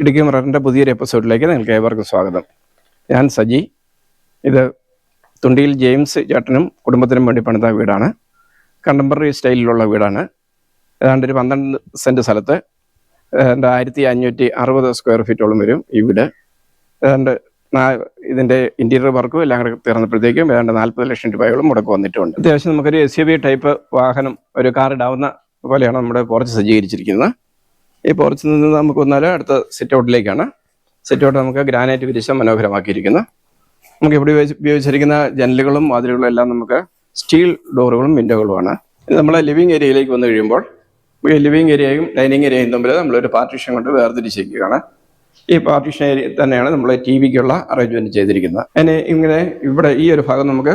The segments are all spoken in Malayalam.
ഇടുക്കി മിററിന്റെ പുതിയൊരു എപ്പിസോഡിലേക്ക് നിങ്ങൾക്ക് ഏവർക്കും സ്വാഗതം. ഞാൻ സജി. ഇത് തുണ്ടിയിൽ ജെയിംസ് ചേട്ടനും കുടുംബത്തിനും വേണ്ടി പണിത വീടാണ്. കണ്ടംപററി സ്റ്റൈലിലുള്ള വീടാണ്. ഏതാണ്ട് ഒരു പന്ത്രണ്ട് സെന്റ് സ്ഥലത്ത് ഏതാണ്ട് ആയിരത്തി അഞ്ഞൂറ്റി അറുപത് സ്ക്വയർ ഫീറ്റോളം വരും ഈ വീട്. ഏതാണ്ട് ഇതിന്റെ ഇന്റീരിയർ വർക്കും എല്ലാം കൂടെ തീർന്നപ്പോഴത്തേക്കും ഏതാണ്ട് നാൽപ്പത് ലക്ഷം രൂപയോളം മുടക്ക് വന്നിട്ടുണ്ട്. അത്യാവശ്യം നമുക്കൊരു എസ് ടൈപ്പ് വാഹനം ഒരു കാർ ഇടാവുന്ന പോലെയാണ് നമ്മുടെ പോർച്ച് സജ്ജീകരിച്ചിരിക്കുന്നത്. ഈ പോർച്ചിൽ നിന്ന് നമുക്ക് വന്നാൽ അടുത്ത സെറ്റ് ഔട്ടിലേക്കാണ് സെറ്റ് ഔട്ട് നമുക്ക് ഗ്രാനൈറ്റ് വിരിച്ച മനോഹരമാക്കിയിരിക്കുന്നു. നമുക്ക് ഇവിടെ ഉപയോഗിച്ച് ഉപയോഗിച്ചിരിക്കുന്ന ജനലുകളും വാതിലുകളും എല്ലാം നമുക്ക് സ്റ്റീൽ ഡോറുകളും വിൻഡോകളുമാണ് ഇത് നമ്മളെ ലിവിങ് ഏരിയയിലേക്ക് വന്നു കഴിയുമ്പോൾ ലിവിങ് ഏരിയയും ഡൈനിങ് ഏരിയയും തമ്മിൽ നമ്മളൊരു പാർട്ടീഷൻ കൊണ്ട് വേർതിരിച്ചിരിക്കുകയാണ്. ഈ പാർട്ടീഷൻ ഏരിയ തന്നെയാണ് നമ്മൾ ടി വിക്കുള്ള അറേഞ്ച്മെന്റ് ചെയ്തിരിക്കുന്നത്. അതിന് ഇങ്ങനെ ഇവിടെ ഈ ഒരു ഭാഗം നമുക്ക്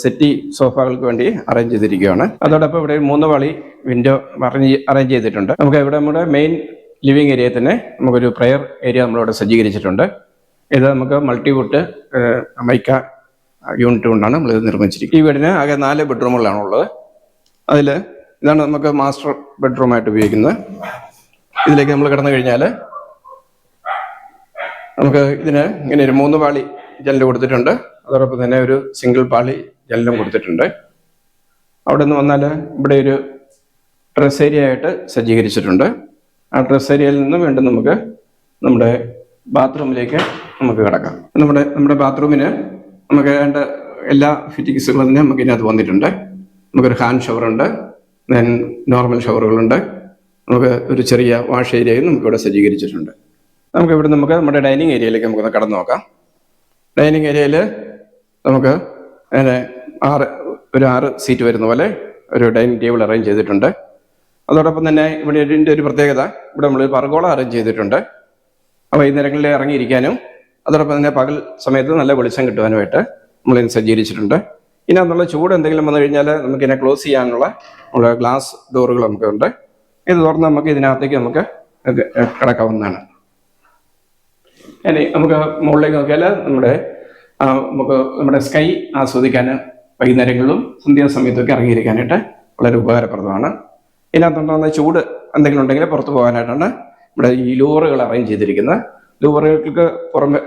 സെറ്റി സോഫകൾക്ക് വേണ്ടി അറേഞ്ച് ചെയ്തിരിക്കുകയാണ്. അതോടൊപ്പം ഇവിടെ മൂന്ന് വളി വിൻഡോ അറേഞ്ച് അറേഞ്ച് ചെയ്തിട്ടുണ്ട്. നമുക്ക് ഇവിടെ നമ്മുടെ മെയിൻ ലിവിങ് ഏരിയയിൽ തന്നെ നമുക്കൊരു പ്രെയർ ഏരിയ നമ്മളിവിടെ സജ്ജീകരിച്ചിട്ടുണ്ട്. ഇത് നമുക്ക് മൾട്ടിവുഡ് മൈക്ക യൂണിറ്റ് കൊണ്ടാണ് നമ്മൾ ഇത് നിർമ്മിച്ചിരിക്കുന്നത്. ഈ വീടിന് ആകെ നാല് ബെഡ്റൂമുകളാണ് ഉള്ളത്. അതിൽ ഇതാണ് നമുക്ക് മാസ്റ്റർ ബെഡ്റൂമായിട്ട് ഉപയോഗിക്കുന്നത്. ഇതിലേക്ക് നമ്മൾ കിടന്നു കഴിഞ്ഞാൽ നമുക്ക് ഇതിന് ഇങ്ങനെ ഒരു മൂന്ന് പാളി ജനൽ കൊടുത്തിട്ടുണ്ട്. അതോടൊപ്പം തന്നെ ഒരു സിംഗിൾ പാളി ജനലും കൊടുത്തിട്ടുണ്ട്. അവിടെ നിന്ന് വന്നാൽ ഇവിടെ ഒരു ഡ്രസ് ഏരിയ ആയിട്ട് സജ്ജീകരിച്ചിട്ടുണ്ട്. ആ ഡ്രസ് ഏരിയയിൽ നിന്ന് വീണ്ടും നമുക്ക് നമ്മുടെ ബാത്റൂമിലേക്ക് നമുക്ക് കിടക്കാം. നമ്മുടെ നമ്മുടെ ബാത്റൂമിന് നമുക്ക് വേണ്ട എല്ലാ ഫിറ്റിങ്സുകളും തന്നെ നമുക്ക് ഇതിനകത്ത് വന്നിട്ടുണ്ട്. നമുക്കൊരു ഹാൻഡ് ഷവറുണ്ട് ദെൻ നോർമൽ ഷവറുകളുണ്ട് നമുക്ക് ഒരു ചെറിയ വാഷ് ഏരിയയും നമുക്കിവിടെ സജ്ജീകരിച്ചിട്ടുണ്ട്. നമുക്ക് ഇവിടെ നമുക്ക് നമ്മുടെ ഡൈനിങ് ഏരിയയിലേക്ക് നമുക്കൊന്ന് കടന്നു നോക്കാം. ഡൈനിങ് ഏരിയയിൽ നമുക്ക് അതിന് ആറ് ഒരു ആറ് സീറ്റ് വരുന്ന പോലെ ഒരു ഡൈനിങ് ടേബിൾ അറേഞ്ച് ചെയ്തിട്ടുണ്ട്. അതോടൊപ്പം തന്നെ ഇവിടെ ഇതിന്റെ ഒരു പ്രത്യേകത ഇവിടെ നമ്മൾ പർഗോള അറേഞ്ച് ചെയ്തിട്ടുണ്ട്. വൈകുന്നേരങ്ങളിൽ ഇറങ്ങിയിരിക്കാനും അതോടൊപ്പം തന്നെ പകൽ സമയത്ത് നല്ല വെളിച്ചം കിട്ടുവാനുമായിട്ട് നമ്മളിതിന് സജ്ജീകരിച്ചിട്ടുണ്ട്. ഇനി അതിനുള്ള ചൂട് എന്തെങ്കിലും വന്നു കഴിഞ്ഞാൽ നമുക്ക് ഇതിനെ ക്ലോസ് ചെയ്യാനുള്ള നമ്മുടെ ഗ്ലാസ് ഡോറുകൾ നമുക്കുണ്ട്. ഇത് തുറന്ന് നമുക്ക് ഇതിനകത്തേക്ക് നമുക്ക് കിടക്കാവുന്നതാണ്. ഇനി നമുക്ക് മുകളിലേക്ക് നോക്കിയാൽ നമ്മുടെ നമുക്ക് നമ്മുടെ സ്കൈ ആസ്വദിക്കാൻ വൈകുന്നേരങ്ങളിലും സന്ധ്യാസമയത്തൊക്കെ ഇറങ്ങിയിരിക്കാനായിട്ട് വളരെ ഉപകാരപ്രദമാണ്. ഇതിനകത്തുണ്ടാകുന്ന ചൂട് എന്തെങ്കിലും ഉണ്ടെങ്കിൽ പുറത്ത് പോകാനായിട്ടാണ് നമ്മുടെ ഈ ലൂറുകൾ അറേഞ്ച് ചെയ്തിരിക്കുന്നത്. ലൂറുകൾക്ക് പുറമെ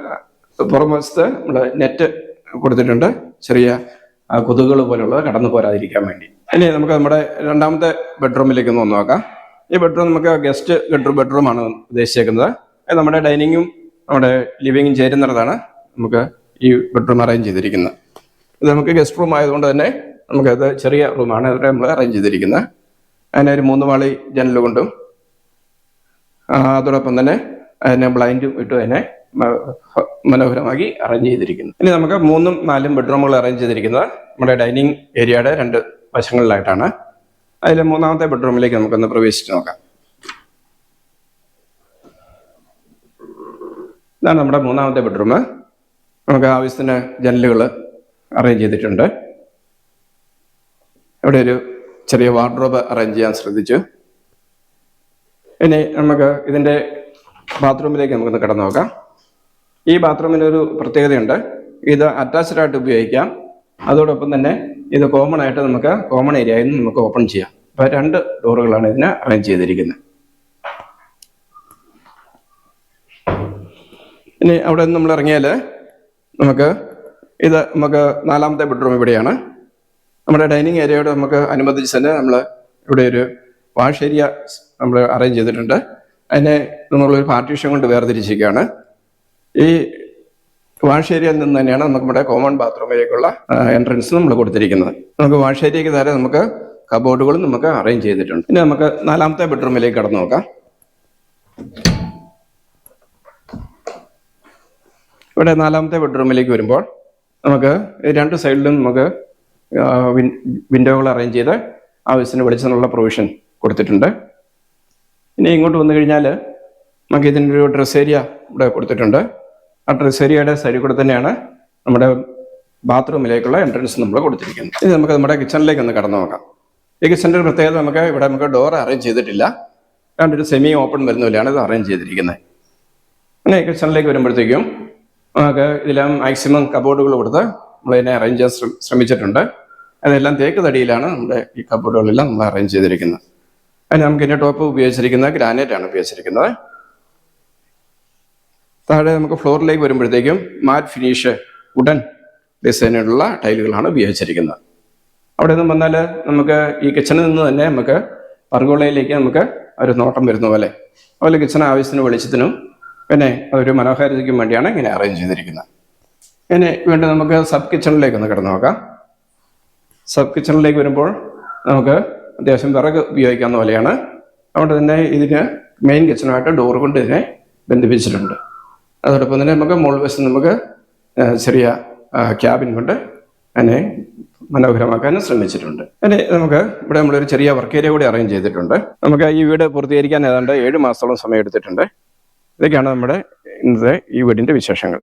പുറംവശത്ത് നമ്മൾ നെറ്റ് കൊടുത്തിട്ടുണ്ട്. ചെറിയ കൊതുകൾ പോലുള്ളത് കടന്നു പോരാതിരിക്കാൻ വേണ്ടി. ഇനി നമുക്ക് നമ്മുടെ രണ്ടാമത്തെ ബെഡ്റൂമിലേക്ക് ഒന്ന് നോക്കാം. ഈ ബെഡ്റൂം നമുക്ക് ഗസ്റ്റ് ബെഡ്റൂം ബെഡ്റൂമാണ് ഉദ്ദേശിച്ചേക്കുന്നത്. നമ്മുടെ ഡൈനിങ്ങും നമ്മുടെ ലിവിങ്ങും ചേരുന്നിടത്താണ്. നമുക്ക് ഈ ബെഡ്റൂം അറേഞ്ച് ചെയ്തിരിക്കുന്നത്. ഇത് നമുക്ക് ഗസ്റ്റ് റൂം ആയതുകൊണ്ട് തന്നെ നമുക്കത് ചെറിയ റൂമാണ് ഇവിടെ നമ്മൾ അറേഞ്ച് ചെയ്തിരിക്കുന്നത്. അതിനെ ഒരു മൂന്ന് മാളി ജനൽ കൊണ്ടും അതോടൊപ്പം തന്നെ അതിനെ ബ്ലൈൻഡും ഇട്ട് അതിനെ ഹ- മനോഹരമാക്കി അറേഞ്ച് ചെയ്തിരിക്കുന്നു. ഇനി നമുക്ക് മൂന്നും നാലും ബെഡ്റൂമുകൾ അറേഞ്ച് ചെയ്തിരിക്കുന്നത് നമ്മുടെ ഡൈനിങ് ഏരിയയുടെ രണ്ട് വശങ്ങളിലായിട്ടാണ്. അതിൽ മൂന്നാമത്തെ ബെഡ്റൂമിലേക്ക് നമുക്കൊന്ന് പ്രവേശിച്ച് നോക്കാം. ഇതാണ് നമ്മുടെ മൂന്നാമത്തെ ബെഡ്റൂം നമുക്ക് ആവശ്യത്തിന് ജനലുകൾ അറേഞ്ച് ചെയ്തിട്ടുണ്ട്. ഇവിടെ ഒരു ചെറിയ വാർഡ്രോബ് അറേഞ്ച് ചെയ്യാൻ ശ്രദ്ധിച്ചു. ഇനി നമുക്ക് ഇതിന്റെ ബാത്റൂമിലേക്ക് നമുക്കൊന്ന് കടന്നു നോക്കാം. ഈ ബാത്റൂമിനൊരു പ്രത്യേകതയുണ്ട്. ഇത് അറ്റാച്ച്ഡ് ആയിട്ട് ഉപയോഗിക്കാം. അതോടൊപ്പം തന്നെ ഇത് കോമൺ ആയിട്ട് നമുക്ക് കോമൺ ഏരിയയിൽ നിന്ന് നമുക്ക് ഓപ്പൺ ചെയ്യാം. അപ്പോൾ രണ്ട് ഡോറുകളാണ് ഇതിന് അറേഞ്ച് ചെയ്തിരിക്കുന്നത്. ഇനി അവിടെ നിന്ന് നമ്മൾ ഇറങ്ങിയാൽ നമുക്ക് ഇത് നമുക്ക് നാലാമത്തെ ബെഡ്റൂം ഇവിടെയാണ്. നമ്മുടെ ഡൈനിങ് ഏരിയയോട് നമുക്ക് അനുബന്ധിച്ച് തന്നെ നമ്മൾ ഇവിടെ ഒരു വാഷ് ഏരിയ നമ്മൾ അറേഞ്ച് ചെയ്തിട്ടുണ്ട്. അതിനെ നമ്മളൊരു പാർട്ടീഷൻ കൊണ്ട് വേർതിരിച്ചിരിക്കുകയാണ്. ഈ വാഷ് ഏരിയയിൽ നിന്ന് തന്നെയാണ് നമുക്ക് നമ്മുടെ കോമൺ ബാത്റൂമിലേക്കുള്ള എൻട്രൻസ് നമ്മൾ കൊടുത്തിരിക്കുന്നത്. നമുക്ക് വാഷ് ഏരിയയ്ക്ക് താരം നമുക്ക് കബോർഡുകളും നമുക്ക് അറേഞ്ച് ചെയ്തിട്ടുണ്ട്. ഇനി നമുക്ക് നാലാമത്തെ ബെഡ്റൂമിലേക്ക് കടന്നു നോക്കാം. ഇവിടെ നാലാമത്തെ ബെഡ്റൂമിലേക്ക് വരുമ്പോൾ നമുക്ക് രണ്ട് സൈഡിലും നമുക്ക് വിൻഡോകൾ അറേഞ്ച് ചെയ്ത് ആവശ്യത്തിന് വെളിച്ചത്തിനുള്ള പ്രൊവിഷൻ കൊടുത്തിട്ടുണ്ട്. ഇനി ഇങ്ങോട്ട് വന്നു കഴിഞ്ഞാൽ നമുക്ക് ഇതിന്റെ ഒരു ഡ്രസ് ഏരിയ ഇവിടെ കൊടുത്തിട്ടുണ്ട്. ആ ഡ്രസ് ഏരിയയുടെ സൈഡിൽ കൂടെ തന്നെയാണ് നമ്മുടെ ബാത്റൂമിലേക്കുള്ള എൻട്രൻസ് നമ്മൾ കൊടുത്തിരിക്കുന്നത്. ഇനി നമുക്ക് നമ്മുടെ കിച്ചണിലേക്ക് ഒന്ന് കടന്നു നോക്കാം. ഈ കിച്ചണിന്റെ ഒരു പ്രത്യേകത നമുക്ക് ഇവിടെ നമുക്ക് ഡോർ അറേഞ്ച് ചെയ്തിട്ടില്ല. രണ്ടൊരു ഒരു സെമി ഓപ്പൺ വരുന്ന പോലെയാണ് ഇത് അറേഞ്ച് ചെയ്തിരിക്കുന്നത്. അങ്ങനെ കിച്ചണിലേക്ക് വരുമ്പോഴത്തേക്കും നമുക്ക് ഇതിലും മാക്സിമം കബോർഡുകൾ കൊടുത്ത് നമ്മൾ ഇതിനെ അറേഞ്ച് ചെയ്യാൻ ശ്രമിച്ചിട്ടുണ്ട്. അതെല്ലാം തേക്ക് തടിയിലാണ് നമ്മുടെ ഈ കബോർഡുകളെല്ലാം നമ്മൾ അറേഞ്ച് ചെയ്തിരിക്കുന്നത്. അതിന് നമുക്ക് ഇതിന്റെ ടോപ്പ് ഉപയോഗിച്ചിരിക്കുന്നത് ഗ്രാനൈറ്റ് ആണ് ഉപയോഗിച്ചിരിക്കുന്നത്. താഴെ നമുക്ക് ഫ്ലോറിലേക്ക് വരുമ്പോഴത്തേക്കും മാറ്റ് ഫിനിഷ് ഉടൻ ഡിസൈനിലുള്ള ടൈലുകളാണ് ഉപയോഗിച്ചിരിക്കുന്നത്. അവിടെ നിന്ന് വന്നാൽ നമുക്ക് ഈ കിച്ചണിൽ നിന്ന് തന്നെ നമുക്ക് പർഗോളയിലേക്ക് നമുക്ക് ഒരു നോട്ടം വരുന്ന പോലെ. അതുപോലെ കിച്ചൺ ആവശ്യത്തിന് വെളിച്ചത്തിനും പിന്നെ അതൊരു മനോഹാരിതയ്ക്കും വേണ്ടിയാണ് ഇങ്ങനെ അറേഞ്ച് ചെയ്തിരിക്കുന്നത്. ഇനി വീണ്ടും നമുക്ക് സബ് കിച്ചണിലേക്ക് ഒന്ന് കിടന്നു നോക്കാം. സബ് കിച്ചണിലേക്ക് വരുമ്പോൾ നമുക്ക് അത്യാവശ്യം വിറക് ഉപയോഗിക്കാവുന്ന പോലെയാണ്. അതുകൊണ്ട് തന്നെ ഇതിന് മെയിൻ കിച്ചണുമായിട്ട് ഡോർ കൊണ്ട് ഇതിനെ ബന്ധിപ്പിച്ചിട്ടുണ്ട്. അതോടൊപ്പം തന്നെ നമുക്ക് മുകൾ വശം നമുക്ക് ചെറിയ ക്യാബിൻ കൊണ്ട് അതിനെ മനോഹരമാക്കാനും ശ്രമിച്ചിട്ടുണ്ട്. ഇനി നമുക്ക് ഇവിടെ നമ്മളൊരു ചെറിയ വർക്ക് ഏരിയ കൂടി അറേഞ്ച് ചെയ്തിട്ടുണ്ട്. നമുക്ക് ഈ വീട് പൂർത്തീകരിക്കാൻ ഏതാണ്ട് ഏഴ് മാസത്തോളം സമയം എടുത്തിട്ടുണ്ട് ഇതൊക്കെയാണ് നമ്മുടെ ഇന്നത്തെ ഈ വീടിന്റെ വിശേഷങ്ങൾ.